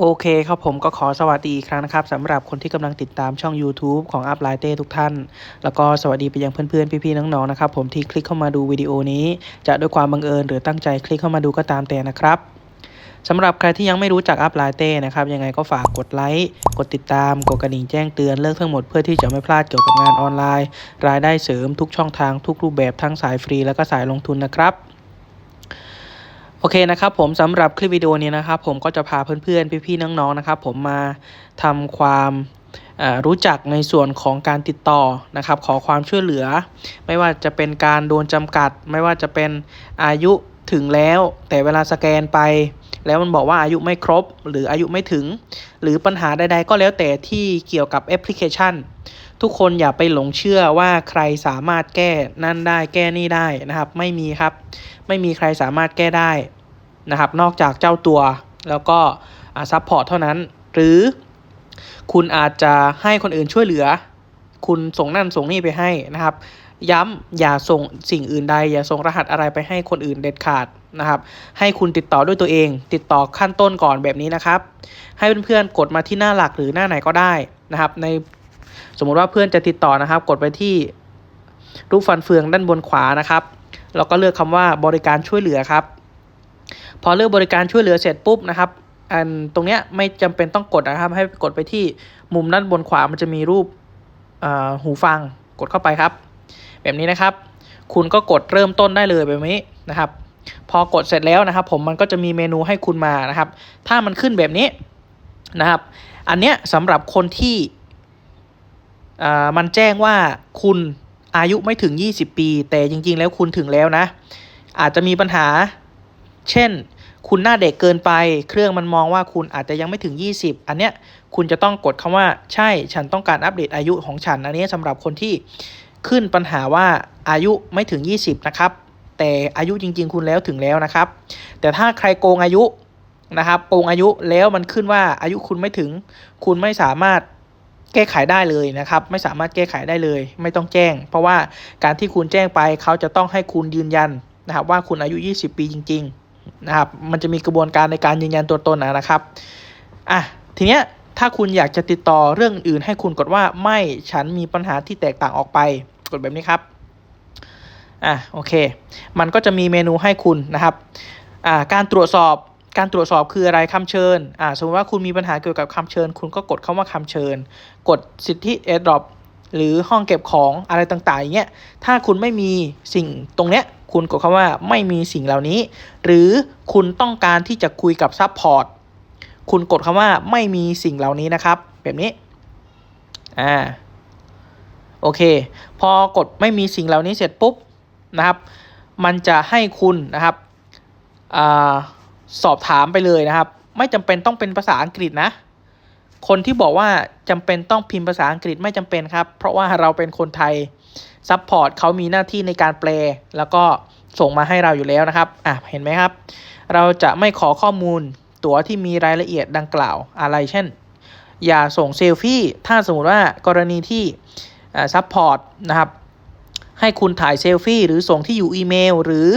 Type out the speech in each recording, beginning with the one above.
โอเคครับผมก็ขอสวัสดีอีกครั้งนะครับสำหรับคนที่กำลังติดตามช่อง YouTube ของอัพไลเต้ทุกท่าน แล้วก็สวัสดีไปยังเพื่อนๆ พี่ๆ น้องๆนะครับผมที่คลิกเข้ามาดูวิดีโอนี้ จะด้วยความบังเอิญหรือตั้งใจคลิกเข้ามาดูก็ตามแต่นะครับสำหรับใครที่ยังไม่รู้จักอัพไลเต้นะครับยังไงก็ฝากกดไลค์กดติดตามกดกระดิ่งแจ้งเตือนเลิกทั้งหมดเพื่อที่จะไม่พลาดเกี่ยวกับงานออนไลน์ รายได้เสริมทุกช่องทางทุกรูปแบบทั้งสายฟรี แล้วก็สายลงทุนนะครับ โอเคนะครับผมสำหรับคลิปวิดีโอนี้นะครับผมก็จะพาเพื่อนๆ พี่ๆ น้องๆ นะครับผมมาทำความรู้จักในส่วนของการติดต่อนะครับขอความช่วยเหลือ ไม่ว่าจะเป็นการโดนจำกัด ไม่ว่าจะเป็นอายุถึงแล้ว แต่เวลาสแกนไป แล้วมันบอกว่าอายุไม่ครบ หรืออายุไม่ถึง หรือปัญหาใดๆ ก็แล้วแต่ที่เกี่ยวกับแอปพลิเคชัน ทุกคนอย่าไปหลงเชื่อว่าใครสามารถแก้นั่นได้แก้นี่ได้นะครับ ไม่มีครับ ไม่มีใครสามารถแก้ได้นะครับ นอกจากเจ้าตัวแล้วก็ซัพพอร์ตเท่านั้น หรือคุณอาจจะให้คนอื่นช่วยเหลือ คุณส่งนั่นส่งนี่ไปให้นะครับ ย้ำอย่าส่งสิ่งอื่นใด อย่าส่งรหัสอะไรไปให้คนอื่นเด็ดขาดนะครับ ให้คุณติดต่อด้วยตัวเอง ติดต่อขั้นต้นก่อนแบบนี้นะครับ ให้เพื่อนๆกดมาที่หน้าหลักหรือหน้าไหนก็ได้นะครับ ใน สมมุติว่าเพื่อนจะติดต่อนะครับ กดไปที่รูปฟันเฟืองด้านบนขวานะครับ แล้วก็เลือกคำว่าบริการช่วยเหลือครับ พอเลือกบริการช่วยเหลือเสร็จปุ๊บนะครับอันตรงเนี้ยไม่จำเป็นต้องกดนะครับ ให้กดไปที่มุมด้านบนขวามันจะมีรูปหูฟังกดเข้าไปครับ แบบนี้นะครับ คุณก็กดเริ่มต้นได้เลยแบบนี้นะครับ พอกดเสร็จแล้วนะครับ ผมมันก็จะมีเมนูให้คุณมานะครับ ถ้ามันขึ้นแบบนี้นะครับ อันเนี้ยสำหรับคนที่ มันแจ้งว่าคุณอายุไม่ถึง 20 ปี แต่จริง ๆ แล้วคุณถึงแล้วนะ อาจจะมีปัญหา เช่น คุณหน้าเด็กเกินไป เครื่องมันมองว่าคุณอาจจะยังไม่ถึง 20 อันเนี้ยคุณจะต้องกดคำว่าใช่ฉันต้องการอัปเดตอายุของฉัน อันนี้สำหรับคนที่ขึ้นปัญหาว่าอายุไม่ถึง 20 นะครับ แต่อายุจริง ๆ คุณแล้วถึงแล้วนะครับ แต่ถ้าใครโกงอายุนะครับโกงอายุแล้วมันขึ้นว่าอายุคุณไม่ถึง คุณไม่สามารถ แก้ไขได้เลยนะครับ ไม่สามารถแก้ไขได้เลย ไม่ต้องแจ้ง เพราะว่าการที่คุณแจ้งไปเขาจะต้องให้คุณยืนยันนะครับ ว่าคุณอายุ 20 ปีจริง ๆ นะครับ มันจะมีกระบวนการในการยืนยันตัวตนนะครับอะทีเนี้ยถ้าคุณอยากจะติดต่อเรื่องอื่นให้คุณกดว่าไม่ฉันมีปัญหาที่แตกต่างออกไป กดแบบนี้ครับอะโอเค มันก็จะมีเมนูให้คุณนะครับอ่าการตรวจสอบ การตรวจสอบคืออะไรคำเชิญ อ่า สมมติว่าคุณมีปัญหาเกี่ยวกับคำเชิญ คุณก็กดคำว่าคำเชิญ กดสิทธิ AirDrop หรือห้องเก็บของอะไรต่างๆอย่างเงี้ย ถ้าคุณไม่มีสิ่งตรงเนี้ย คุณกดคำว่าไม่มีสิ่งเหล่านี้ หรือคุณต้องการที่จะคุยกับซัพพอร์ต คุณกดคำว่าไม่มีสิ่งเหล่านี้นะครับ แบบนี้ อ่า โอเค พอกดไม่มีสิ่งเหล่านี้เสร็จปุ๊บนะครับ มันจะให้คุณนะครับ อ่า สอบถามไปเลยนะครับ ไม่จำเป็นต้องเป็นภาษาอังกฤษนะ คนที่บอกว่าจำเป็นต้องพิมพ์ภาษาอังกฤษไม่จำเป็นครับ เพราะว่าเราเป็นคนไทยซัพพอร์ตเขามีหน้าที่ในการแปล แล้วก็ส่งมาให้เราอยู่แล้วนะครับอะเห็นไหมครับ เราจะไม่ขอข้อมูลตั๋วที่มีรายละเอียดดังกล่าวอะไร เช่น อย่าส่งเซลฟี่ ถ้าสมมติว่ากรณีที่ซัพพอร์ตนะครับ ให้คุณถ่ายเซลฟี่หรือส่งที่อยู่อีเมล หรือ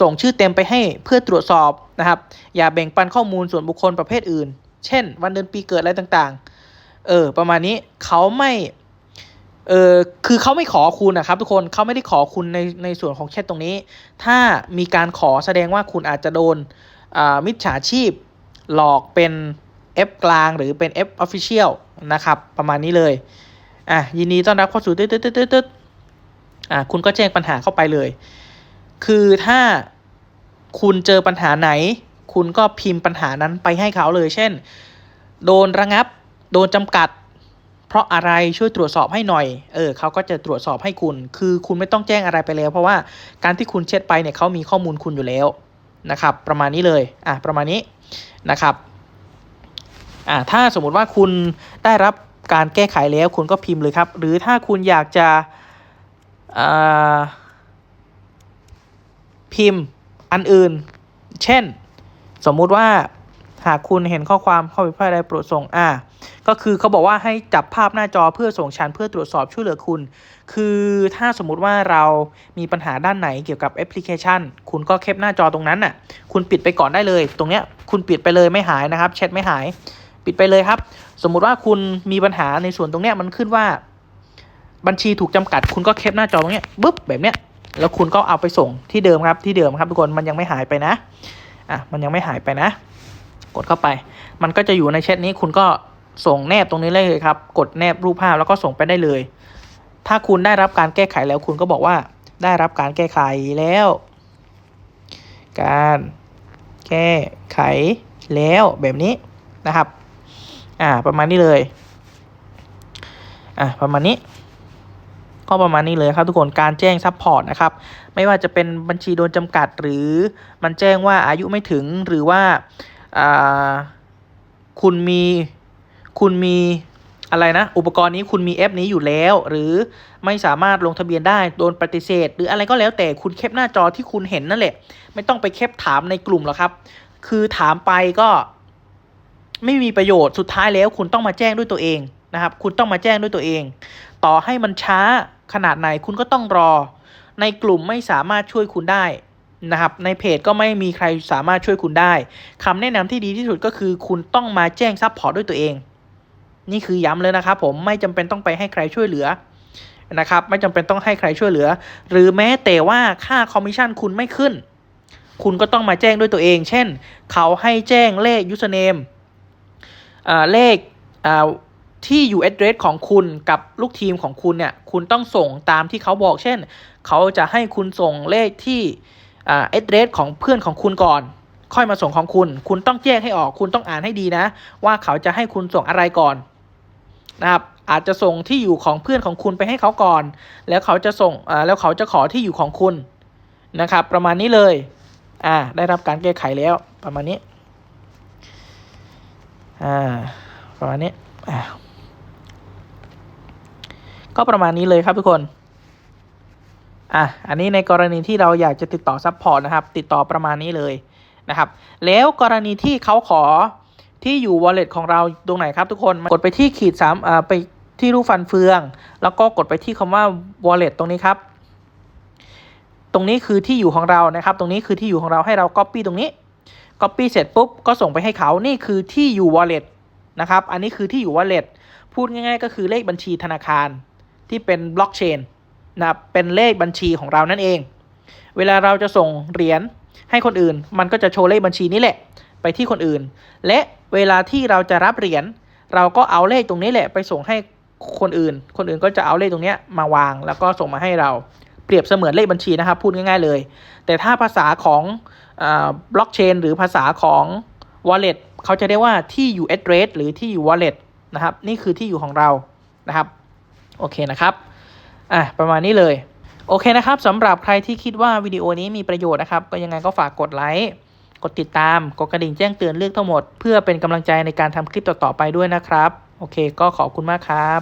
ส่งชื่อเต็มไปให้เพื่อตรวจสอบนะครับ อย่าแบ่งปันข้อมูลส่วนบุคคลประเภทอื่น เช่น วันเดือนปีเกิดอะไรต่างๆ เออ ประมาณนี้เขาไม่ เออคือเขาไม่ขอคุณนะครับ ทุกคนเขาไม่ได้ขอคุณในในส่วนของแชทตรงนี้ ถ้ามีการขอแสดงว่าคุณอาจจะโดนมิจฉาชีพหลอกเป็น F กลางหรือเป็น F Official นะครับ ประมาณนี้เลย อะ ยินดีต้อนรับเข้าสู่ตึ๊ดตึ๊ดตึ๊ดตึ๊ด อะคุณก็แจ้งปัญหาเข้าไปเลย คือถ้าคุณเจอปัญหาไหน คุณก็พิมพ์ปัญหานั้นไปให้เขาเลย เช่น โดนระงับ โดนจำกัด เพราะอะไรช่วยตรวจสอบให้หน่อย เออเขาก็จะตรวจสอบให้คุณ คือคุณไม่ต้องแจ้งอะไรไปแล้ว เพราะว่าการที่คุณเช็ดไปเนี่ยเขามีข้อมูลคุณอยู่แล้วนะครับ ประมาณนี้เลยอะประมาณนี้นะครับอ่าถ้าสมมุติว่าคุณได้รับการแก้ไขแล้วคุณก็พิมพ์เลยครับ หรือถ้าคุณอยากจะ พิมพ์อันอื่น เช่น สมมุติว่าหากคุณเห็นข้อความข้อผิดพลาดใดโปรดส่งอ่าก็คือเขาบอกว่าให้จับภาพหน้าจอเพื่อส่งชันเพื่อตรวจสอบช่วยเหลือคุณ คือถ้าสมมุติว่าเรามีปัญหาด้านไหนเกี่ยวกับแอปพลิเคชัน คุณก็แคปหน้าจอตรงนั้นน่ะ คุณปิดไปก่อนได้เลย ตรงเนี้ยคุณปิดไปเลยไม่หายนะครับแชทไม่หาย ปิดไปเลยครับ สมมุติว่าคุณมีปัญหาในส่วนตรงเนี้ยมันขึ้นว่า บัญชีถูกจำกัด คุณก็แคปหน้าจอตรงนี้ปุ๊บแบบเนี้ยแล้วคุณก็เอาไปส่งที่เดิมครับที่เดิมครับทุกคนมันยังไม่หายไปนะอะมันยังไม่หายไปนะ กดเข้าไป มันก็จะอยู่ในแชทนี้คุณก็ส่งแนบตรงนี้เลยครับ กดแนบรูปภาพแล้วก็ส่งไปได้เลย ถ้าคุณได้รับการแก้ไขแล้วคุณก็บอกว่าได้รับการแก้ไขแล้ว การแก้ไขแล้วแบบนี้นะครับ อ่า ประมาณนี้เลย อ่าประมาณนี้ ก็ประมาณนี้เลยครับทุกคนการแจ้งซัพพอร์ตนะครับไม่ว่าจะเป็นบัญชีโดนจำกัด หรือมันแจ้งว่าอายุไม่ถึงหรือว่าอ่าคุณมีคุณมีอะไรนะ อุปกรณ์นี้คุณมีแอปนี้อยู่แล้ว หรือไม่สามารถลงทะเบียนได้โดนปฏิเสธ หรืออะไรก็แล้วแต่คุณแคปหน้าจอที่คุณเห็นนั่นแหละ ไม่ต้องไปแคปถามในกลุ่มหรอกครับ คือถามไปก็ไม่มีประโยชน์สุดท้ายแล้ว คุณต้องมาแจ้งด้วยตัวเองนะครับ คุณต้องมาแจ้งด้วยตัวเอง ต่อให้มันช้า ขนาดไหนคุณก็ต้องรอ ในกลุ่มไม่สามารถช่วยคุณได้นะครับ ในเพจก็ไม่มีใครสามารถช่วยคุณได้คำแนะนำที่ดีที่สุดก็คือ คุณต้องมาแจ้งซัพพอร์ตด้วยตัวเอง นี่คือย้ำเลยนะครับผมไม่จำเป็นต้องไปให้ใครช่วยเหลือนะครับ ไม่จำเป็นต้องให้ใครช่วยเหลือ หรือแม้แต่ว่าค่าคอมมิชชั่นคุณไม่ขึ้น คุณก็ต้องมาแจ้งด้วยตัวเอง เช่น เขาให้แจ้งเลข username อ่าเลขอ่า ที่อยู่ address ของคุณกับลูกทีมของคุณเนี่ย คุณต้องส่งตามที่เขาบอก เช่น เขาจะให้คุณส่งเลขที่อ่า address ของเพื่อนของคุณก่อน ค่อยมาส่งของคุณ คุณต้องแยกให้ออก คุณต้องอ่านให้ดีนะ ว่าเขาจะให้คุณส่งอะไรก่อนนะครับ อาจจะส่งที่อยู่ของเพื่อนของคุณไปให้เขาก่อน แล้วเขาจะส่งแล้วเขาจะขอที่อยู่ของคุณนะครับ ประมาณนี้เลย อ่า ได้รับการแก้ไขแล้วประมาณนี้ อ่า ประมาณนี้อ่า ก็ประมาณนี้เลยครับทุกคน อะ อันนี้ในกรณีที่เราอยากจะติดต่อซัพพอร์ตนะครับ ติดต่อประมาณนี้เลยนะครับ แล้วกรณีที่เขาขอที่อยู่ wallet ของเราตรงไหนครับทุกคน กดไปที่ขีดสามอ่าไปที่รูปฟันเฟือง แล้วก็กดไปที่คำว่า wallet ตรงนี้ครับ ตรงนี้คือที่อยู่ของเรานะครับ ตรงนี้คือที่อยู่ของเราให้เรา copy ตรงนี้ copy เสร็จปุ๊บก็ส่งไปให้เขา นี่คือที่อยู่ wallet นะครับ อันนี้คือที่อยู่ wallet พูดง่าย ๆ ก็คือเลขบัญชีธนาคาร ที่เป็นบล็อกเชนนะครับเป็นเลขบัญชีของเรานั่นเอง เวลาเราจะส่งเหรียญให้คนอื่น มันก็จะโชว์เลขบัญชีนี้แหละ ไปที่คนอื่น และเวลาที่เราจะรับเหรียญเราก็เอาเลขตรงนี้แหละ ไปส่งให้คนอื่น คนอื่นก็จะเอาเลขตรงนี้มาวาง แล้วก็ส่งมาให้เราเปรียบเสมือนเลขบัญชีนะครับ พูดง่ายๆเลย แต่ถ้าภาษาของบล็อกเชนหรือภาษาของ wallet เขาจะเรียกว่าที่อยู่ address หรือที่อยู่ wallet นะครับ นี่คือที่อยู่ของเรานะครับ โอเคนะครับอะประมาณนี้เลยโอเคนะครับสำหรับใครที่คิดว่าวิดีโอนี้มีประโยชน์นะครับ ก็ยังไงก็ฝากกดไลค์กดติดตามกดกระดิ่งแจ้งเตือนเรื่องทั้งหมด เพื่อเป็นกำลังใจในการทำคลิปต่อๆไปด้วยนะครับ โอเค ก็ขอบคุณมากครับ